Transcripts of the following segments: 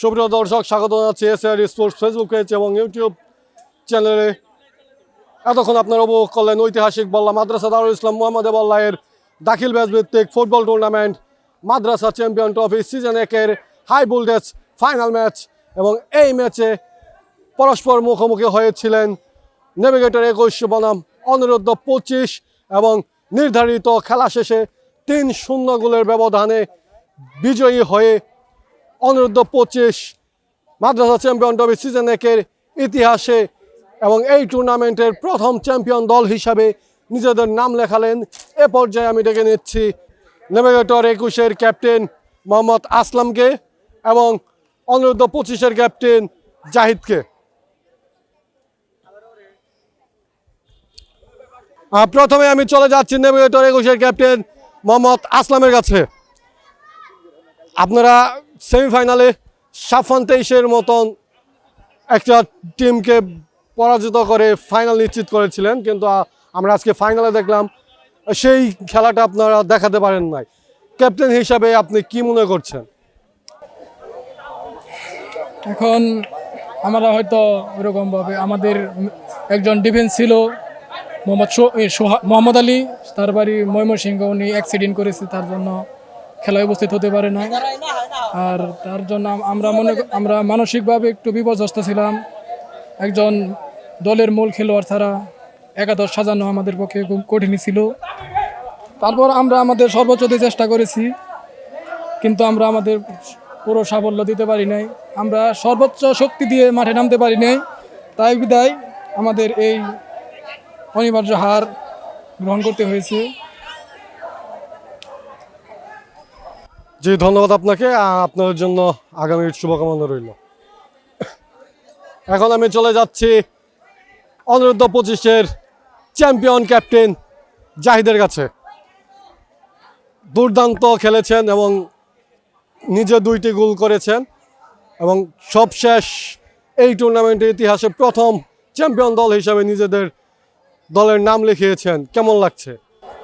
সুপ্রিয় দর্শক, স্বাগত জানাচ্ছি এসআর স্পোর্টস ফেসবুক পেজ এবং ইউটিউব চ্যানেলে এতক্ষণ আপনারা উপভোগ করলেন ঐতিহাসিক বল্লা মাদ্রাসা দারুল ইসলাম মোহাম্মদ বল্লাহের দাখিল ব্যাচ ভিত্তিক ফুটবল টুর্নামেন্ট মাদ্রাসা চ্যাম্পিয়ন ট্রফি সিজন একের হাই ভোল্টেজ ফাইনাল ম্যাচ এবং এই ম্যাচে পরস্পর মুখোমুখি হয়েছিলেন নেভিগেটর একুশ, বনাম অনুরোধ পঁচিশ এবং নির্ধারিত খেলা শেষে তিন শূন্য গোলের ব্যবধানে বিজয়ী হয়ে অনুরোধ পঁচিশ, মাদ্রাসা চ্যাম্পিয়ন ট্রফি সিজন একের ইতিহাসে এবং এই টুর্নামেন্টের প্রথম চ্যাম্পিয়ন দল হিসাবে নিজেদের নাম লেখালেন। এ পর্যায়ে আমি ডেকে নিচ্ছি নেভিগেটর একুশের ক্যাপ্টেন মোহাম্মদ আসলামকে এবং অনুরোধ পঁচিশের ক্যাপ্টেন জাহিদকে। প্রথমে আমি চলে যাচ্ছি নেভিগেটর একুশের ক্যাপ্টেন মোহাম্মদ আসলামের কাছে। আপনারা সেমিফাইনালে সাফান তেইশের মতন একটা টিমকে পরাজিত করে ফাইনাল নিশ্চিত করেছিলেন, কিন্তু আমরা আজকে ফাইনালে দেখলাম সেই খেলাটা আপনারা দেখাতে পারেন নাই। ক্যাপ্টেন হিসাবে আপনি কি মনে করছেন? এখন আমরা হয়তো ওরকমভাবে আমাদের একজন ডিফেন্স ছিল, মোহাম্মদ মোহাম্মদ আলী, তার বাড়ি ময়মনসিংহ উনি অ্যাক্সিডেন্ট করেছে, তার জন্য খেলায় উপস্থিত হতে পারে না। আর তার জন্য আমরা মনে আমরা মানসিকভাবে একটু বিপর্যস্ত ছিলাম। একজন দলের মূল খেলোয়াড় ছাড়া একাদশ সাজানো আমাদের পক্ষে খুব কঠিনই ছিল। তারপর আমরা আমাদের সর্বোচ্চ দিয়ে চেষ্টা করেছি, কিন্তু আমরা আমাদের পুরো সাফল্য দিতে পারি নাই। আমরা সর্বোচ্চ শক্তি দিয়ে মাঠে নামতে পারি নাই। তাই বিদায় আমাদের এই অনিবার্য হার গ্রহণ করতে হয়েছে। জি, ধন্যবাদ আপনাকে। আপনার জন্য আগামীর শুভকামনা রইল। এখন আমি চলে যাচ্ছি অনুরোধ পঁচিশের চ্যাম্পিয়ন ক্যাপ্টেন জাহিদের কাছে। দুর্দান্ত খেলেছেন এবং নিজে দুইটি গোল করেছেন এবং সবশেষ এই টুর্নামেন্টের ইতিহাসে প্রথম চ্যাম্পিয়ন দল হিসাবে নিজেদের দলের নাম লিখিয়েছেন। কেমন লাগছে?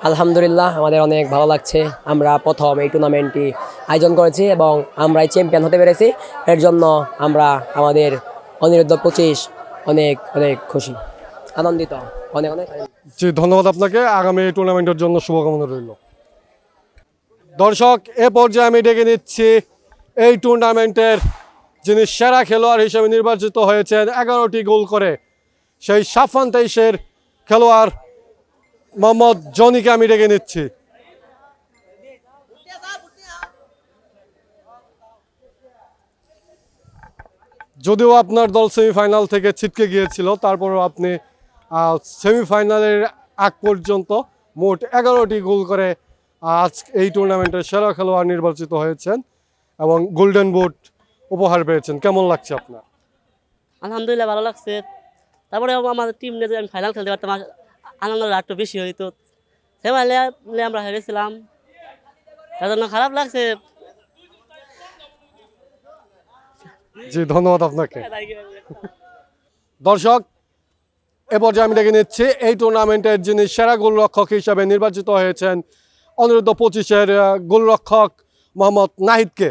আলহামদুলিল্লাহ, আমাদের অনেক ভালো লাগছে। আমরা প্রথম এই টুর্নামেন্টটি আয়োজন করেছি এবং আমরাই চ্যাম্পিয়ন হতে পেরেছি। এর জন্য আমরা আমাদের অনিরুদ্ধ পঁচিশ অনেক অনেক খুশি, আনন্দিত, অনেক অনেক জি, ধন্যবাদ আপনাকে। আগামী টুর্নামেন্টের জন্য শুভকামনা রইল। দর্শক, এ পর্যায়ে আমি ডেকে নিচ্ছি এই টুর্নামেন্টের যিনি সেরা খেলোয়াড় হিসেবে নির্বাচিত হয়েছেন, এগারোটি গোল করে সেই সাফান তেইশের খেলোয়াড় মোহাম্মদ জনিকে আমি ডেকে নিচ্ছি। যদিও আপনার দল সেমিফাইনাল থেকে ছিটকে গিয়েছিল, তারপরও আপনি সেমিফাইনালের আগ পর্যন্ত মোট এগারোটি গোল করে আজ এই টুর্নামেন্টের সেরা খেলোয়াড় নির্বাচিত হয়েছেন এবং গোল্ডেন বুট উপহার পেয়েছেন। কেমন লাগছে আপনার? আলহামদুলিল্লাহ ভালো লাগছে। তারপরে আমাদের টিম নিয়ে আমি ফাইনাল খেলতে পারতাম আনন্দটা একটু বেশি হইতো সেমাইলে আমরা হেরেছিলাম তার জন্য খারাপ লাগছে জি ধন্যবাদ আপনাকে দর্শক এ পর্যায়ে আমি দেখে নিচ্ছি এই টুর্নামেন্টের যিনি সেরা গোলরক্ষক হিসাবে নির্বাচিত হয়েছেন অনুরোধ পঁচিশের গোলরক্ষক মোহাম্মদ নাহিদকে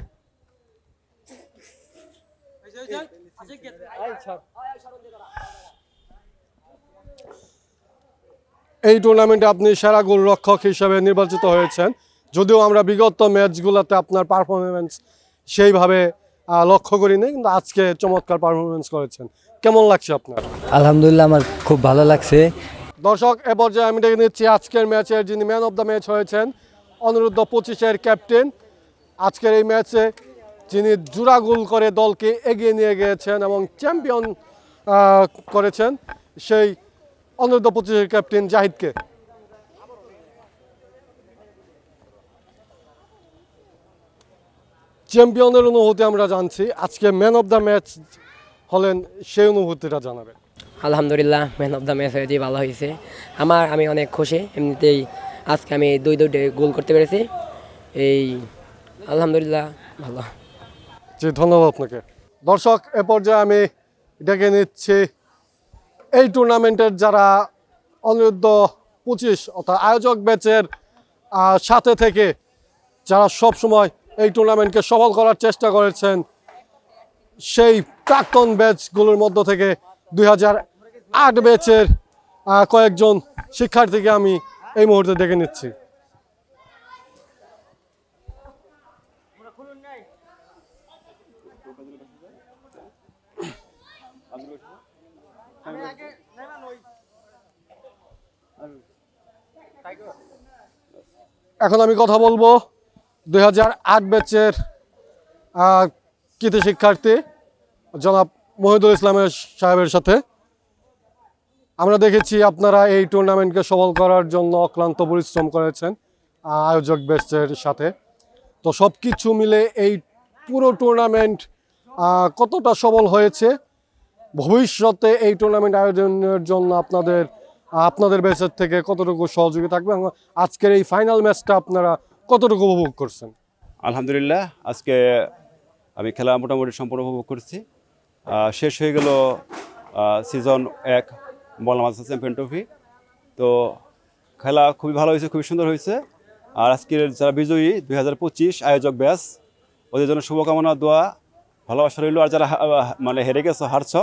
এই টুর্নামেন্টে আপনি সেরা গোলরক্ষক হিসাবে নির্বাচিত হয়েছেন। যদিও আমরা বিগত ম্যাচগুলোতে আপনার পারফরমেন্স সেইভাবে লক্ষ্য করিনি কিন্তু আজকে চমৎকার পারফরমেন্স করেছেন। কেমন লাগছে আপনার? আলহামদুলিল্লাহ আমার খুব ভালো লাগছে। দর্শক এ পর্যায়ে আমি ডেকে নিচ্ছি আজকের ম্যাচের যিনি ম্যান অফ দ্য ম্যাচ হয়েছেন অনুরুদ্ধ পঁচিশের ক্যাপ্টেন আজকের এই ম্যাচে যিনি জোড়া গোল করে দলকে এগিয়ে নিয়ে গিয়েছেন এবং চ্যাম্পিয়ন করেছেন সেই অনুরুদ্ধ পঁচিশের ক্যাপ্টেন জাহিদকে চ্যাম্পিয়নের অনুভূতি আমরা জানছি। আজকে ম্যান অফ দ্য ম্যাচ হলেন সেই অনুভূতিটা জানাবেন। আলহামদুলিল্লাহ ম্যান অফ দ্য ম্যাচ হয়েছে ভালো হয়েছে। আমার আমি অনেক খুশি। এমনিতেই আজকে আমি দুই দুইটে গোল করতে পেরেছি। এই আলহামদুলিল্লাহ ভালো। জি ধন্যবাদ আপনাকে। দর্শক এ পর্যায়ে আমি ডেকে নিচ্ছি এই টুর্নামেন্টের যারা অনিরুদ্ধ পঁচিশ অর্থাৎ আয়োজক ব্যাচের সাথে থেকে যারা সব সময় এই টুর্নামেন্টকে সফল করার চেষ্টা করেছেন, সেই প্রাক্তন ব্যাচগুলোর মধ্য থেকে দুই হাজার আট ব্যাচের কয়েকজন শিক্ষার্থীকে আমি এই মুহূর্তে দেখে নিচ্ছি। এখন আমি কথা বলব দুই হাজার আট ব্যাচের কৃতি শিক্ষার্থী জনাব মহিদুল ইসলামের সাহেবের সাথে। আমরা দেখেছি আপনারা এই টুর্নামেন্টকে সবল করার জন্য অক্লান্ত পরিশ্রম করেছেন আয়োজক ব্যাচের সাথে। তো সব কিছু মিলে এই পুরো টুর্নামেন্ট কতটা সবল হয়েছে? ভবিষ্যতে এই টুর্নামেন্ট আয়োজনের জন্য আপনাদের আপনাদের ব্যাচের থেকে কতটুকু সহযোগী থাকবে আজকের এই ফাইনাল ম্যাচটা আপনারা কতটুকু উপভোগ করছেন? আলহামদুলিল্লাহ, আজকে আমি খেলা মোটামুটি সম্পূর্ণ উপভোগ করছি। শেষ হয়ে গেল সিজন এক বললাম চ্যাম্পিয়ন ট্রফি তো খেলা খুবই ভালো হয়েছে, খুবই সুন্দর হয়েছে। আর আজকের যারা বিজয়ী, দুই হাজার পঁচিশ আয়োজক ব্যাস ওদের জন্য শুভকামনা, দোয়া, ভালোবাসা রইল। আর যারা মানে হেরে গেছো, হারছ,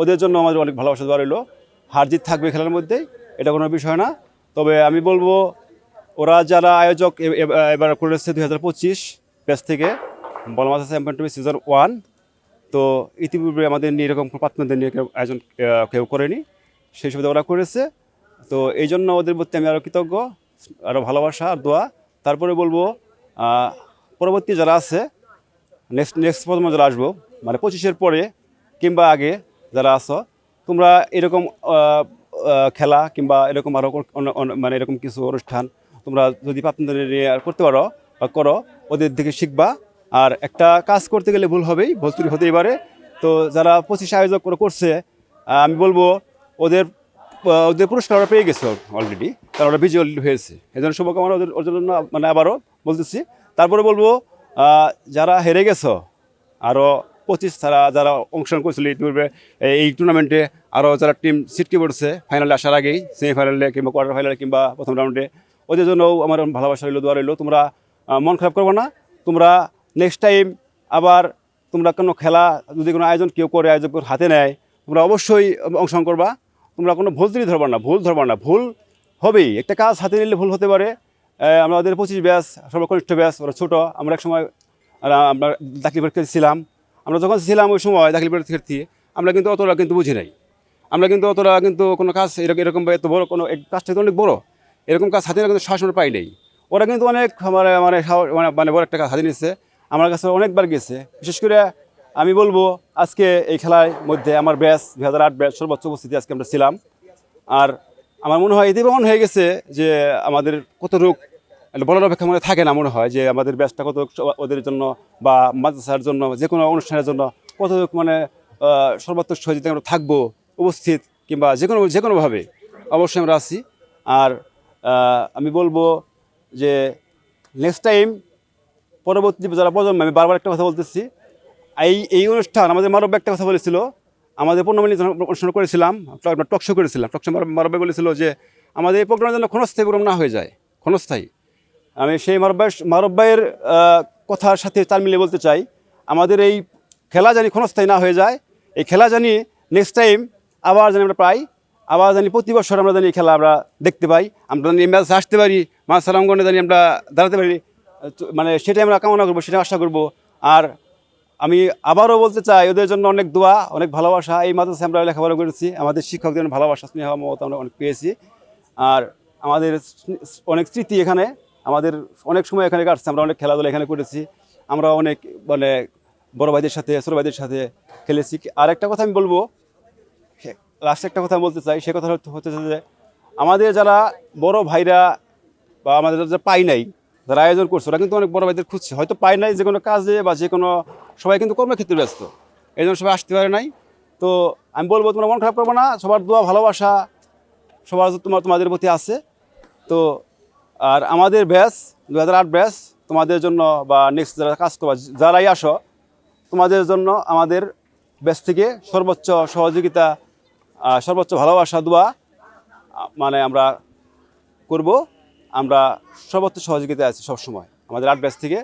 ওদের জন্য আমাদের অনেক ভালোবাসা, দোয়া রইল। হার জিত থাকবে খেলার মধ্যে, এটা কোনো বিষয় না। তবে আমি বলব, ওরা যারা আয়োজক এবার করেছে দুই হাজার পঁচিশ ব্যাচ থেকে বলমাসা চ্যাম্পিয়ন ট্রফি সিজন ওয়ান তো ইতিপূর্বে আমাদের নিয়ে এরকম পার্টনারদের নিয়ে কেউ আয়োজন কেউ করেনি। সেই সুবিধা ওরা করেছে তো এই জন্য ওদের প্রতি আমি আরও কৃতজ্ঞ আরও ভালোবাসা, আর দোয়া। তারপরে বলব পরবর্তী যারা আছে নেক্সট নেক্সট প্রজন্ম যারা আসব মানে পঁচিশের পরে কিংবা আগে যারা আছো তোমরা এরকম খেলা কিংবা এরকম আরও মানে এরকম কিছু অনুষ্ঠান তোমরা যদি আর করতে পারো বা করো, ওদের থেকে শিখবা। আর একটা কাজ করতে গেলে ভুল হবেই, ভুল ত্রুটি হতেই পারে। তো যারা পঁচিশ আয়োজক করছে আমি বলব ওদের ওদের পুরস্কার ওরা পেয়ে গেছে অলরেডি কারণ ওরা বিজয় হয়েছে। এই জন্য শুভকামনা ওদের ওদের জন্য মানে আবারও বলতেছি। তারপরে বলব যারা হেরে গেছো আরও পঁচিশ তারা যারা অংশগ্রহণ করেছিল ইতিপূর্বে এই- টুর্নামেন্টে আরও যারা টিম সিটকে পড়ছে ফাইনালে আসার আগেই সেমিফাইনালে কিংবা কোয়ার্টার ফাইনালে কিংবা প্রথম রাউন্ডে ওদের জন্যও আমার ভালোবাসা রইল, দোয়া রইল, তোমরা মন খারাপ করব না, তোমরা নেক্সট টাইম আবার তোমরা কোনো খেলা, যদি কোনো আয়োজন কেউ করে আয়োজক হাতে নেয়, তোমরা অবশ্যই অংশগ্রহণ করবা, তোমরা কোনো ভুল ত্রুটি ধরবা না, ভুল ধরবা না, ভুল হবেই, একটা কাজ হাতে নিলে ভুল হতে পারে আমাদের পঁচিশ ব্যাস সর্বকনিষ্ঠ ব্যাস ওরা ছোটো, আমরা এক সময় আমরা দাখিল পরীক্ষা ছিলাম আমরা যখন ছিলাম ওই সময় দাখিল পরীক্ষার্থী আমরা কিন্তু অতটা কিন্তু বুঝি নাই। আমরা কিন্তু অতটা কিন্তু কোনো কাজ এরকম এরকম এত বড় কোনো কাজটা তো অনেক বড়। এরকম কাজ হাতে কিন্তু আমরা পাই নাই। ওরা কিন্তু অনেক মানে মানে মানে মানে বড় একটা কাজ হাতে নিচ্ছে আমার কাছে অনেকবার গেছে বিশেষ করে আমি বলব, আজকে এই খেলার মধ্যে আমার ব্যাচ দুই হাজার আট ব্যাচ সর্বোচ্চ উপস্থিতি আজকে আমরা ছিলাম। আর আমার মনে হয় এতে প্রমাণ হয়ে গেছে যে আমাদের কত রোগ বলার অপেক্ষা মনে থাকে না, মনে হয় যে আমাদের ব্যাচটা কত ওদের জন্য বা মাদ্রাসার জন্য যে কোনো অনুষ্ঠানের জন্য কত মানে সর্বাত্মক সহযোগিতা আমরা থাকব, উপস্থিত কিংবা যে কোনো যে কোনোভাবে অবশ্যই আমরা আছি। আর আমি বলব যে নেক্সট টাইম পরবর্তী যারা প্রজন্ম, আমি বারবার একটা কথা বলতেছি, এই এই অনুষ্ঠান, আমাদের মারব্য একটা কথা বলেছিল, আমাদের পনেরো অনুষ্ঠান করেছিলাম, টক শো করেছিলাম, টক শো মারব্য বলেছিল যে আমাদের এই প্রোগ্রামের জন্য ক্ষণস্থায়ী প্রোগ্রাম না হয়ে যায়, ক্ষণস্থায়ী। আমি সেই মারব্বাই মারব্বাইয়ের কথার সাথে তাল মিলিয়ে বলতে চাই। আমাদের এই খেলা জানি ক্ষণস্থায়ী না হয়ে যায়। এই খেলা জানি নেক্সট টাইম আবার জানি আমরা পাই। আবার জানি প্রতি বছর আমরা জানি খেলা আমরা দেখতে পাই। আমরা জানি ম্যাচ আসতে পারি মা সালামগঞ্জে জানি আমরা দাঁড়াতে পারি। মানে সেটাই আমরা কামনা করব সেটা আশা করব। আর আমি আবারও বলতে চাই, ওদের জন্য অনেক দোয়া, অনেক ভালোবাসা। এই মাদ্রাসায় আমরা লেখাপড়া করেছি। আমাদের শিক্ষকদের ভালোবাসা, স্নেহ, মমতা আমরা অনেক পেয়েছি। আর আমাদের অনেক স্মৃতি এখানে। আমাদের অনেক সময় এখানে কাটছে, আমরা অনেক খেলাধুলা এখানে করেছি। আমরা অনেক মানে বড় ভাইদের সাথে, ছোটো ভাইদের সাথে খেলেছি। আর একটা কথা আমি বলব লাস্ট একটা কথা বলতে চাই, সে কথা হচ্ছে- যে আমাদের যারা বড় ভাইরা বা আমাদের যারা পাই নাই, যারা আয়োজন করছে, ওরা কিন্তু অনেক বড় ভাইদের খুঁজছে। হয়তো পাই নাই যে কোনো কাজে বা যে কোনো সবাই কিন্তু কর্মক্ষেত্রে ব্যস্ত। এই জন্য সবাই আসতে পারে নাই। তো আমি বলব, তোমরা মন খারাপ করব না, সবার দোয়া, ভালোবাসা, সবার তোমার তোমাদের প্রতি আছে। তো আর আমাদের ব্যাস দু হাজার আট ব্যাস, তোমাদের জন্য বা নেক্সট যারা কাজ করবা, যারাই আসো, তোমাদের জন্য আমাদের ব্যাস থেকে সর্বোচ্চ সহযোগিতা সর্বোচ্চ ভালোবাসা, দোয়া মানে আমরা করব। আমরা সর্বোচ্চ সহযোগিতা আছি সবসময় আমাদের আট ব্যাস থেকে।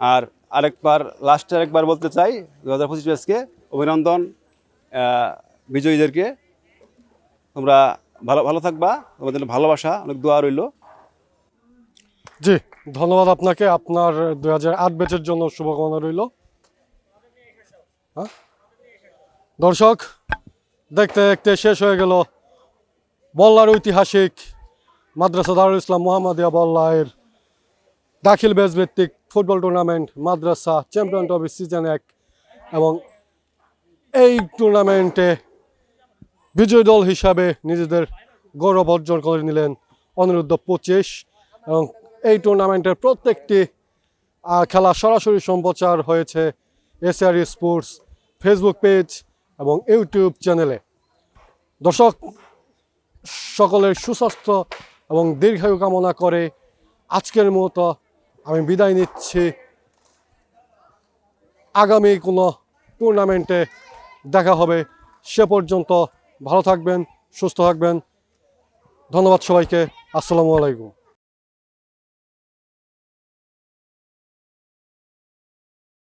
আর আরেকবার লাস্টে আরেকবার বলতে চাই দু হাজার পঁচিশ ব্যাচকে অভিনন্দন বিজয়ীদেরকে। তোমরা ভালো ভালো থাকবা, তোমাদের ভালোবাসা, অনেক দোয়া রইল। জি, ধন্যবাদ আপনাকে আপনার দুই হাজার আট ব্যাচের জন্য শুভকামনা রইল হ্যাঁ? দর্শক, দেখতে দেখতে শেষ হয়ে গেল বল্লার ঐতিহাসিক মাদ্রাসা দারুল ইসলাম মোহাম্মদিয়া বল্লায়ের দাখিল ব্যাচ ভিত্তিক ফুটবল টুর্নামেন্ট মাদ্রাসা চ্যাম্পিয়ন ট্রফি সিজন এক এবং এই টুর্নামেন্টে বিজয়ী দল হিসাবে নিজেদের গৌরব অর্জন করে নিলেন অনিরুদ্ধ পঁচিশ এবং এই টুর্নামেন্টের প্রত্যেকটি খেলা সরাসরি সম্প্রচার হয়েছে এসআর স্পোর্টস ফেসবুক পেজ এবং ইউটিউব চ্যানেলে। দর্শক, সকলের সুস্বাস্থ্য এবং দীর্ঘায়ু কামনা করে আজকের মতো আমি বিদায় নিচ্ছি। আগামী কোনো টুর্নামেন্টে দেখা হবে, সে পর্যন্ত ভালো থাকবেন, সুস্থ থাকবেন। ধন্যবাদ সবাইকে, আসসালামু আলাইকুম।